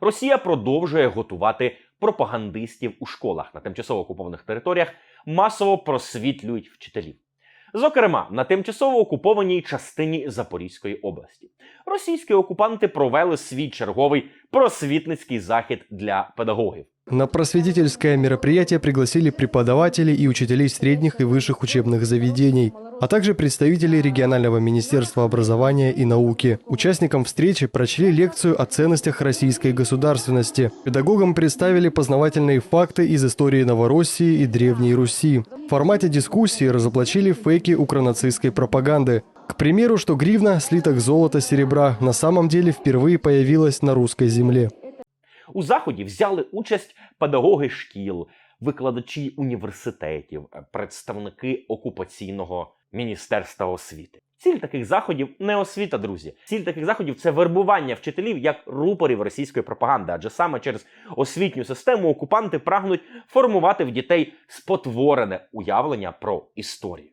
Росія продовжує готувати пропагандистів у школах на тимчасово окупованих територіях, масово просвітлюють вчителів. Зокрема, на тимчасово окупованій частині Запорізької області російські окупанти провели свій черговий просвітницький захід для педагогів. На просветительское мероприятие пригласили преподавателей и учителей средних и высших учебных заведений, а также представителей регионального министерства образования и науки. Участникам встречи прочли лекцию о ценностях российской государственности. Педагогам представили познавательные факты из истории Новороссии и Древней Руси. В формате дискуссии разоблачили фейки укронацистской пропаганды. К примеру, что гривна, слиток золота-серебра, на самом деле впервые появилась на русской земле. У заході взяли участь педагоги шкіл, викладачі університетів, е, представники окупаційного міністерства освіти. Ціль таких заходів не освіта, друзі. Ціль таких заходів це вербування вчителів як рупорів російської пропаганди, адже саме через освітню систему окупанти прагнуть формувати в дітей спотворене уявлення про історію.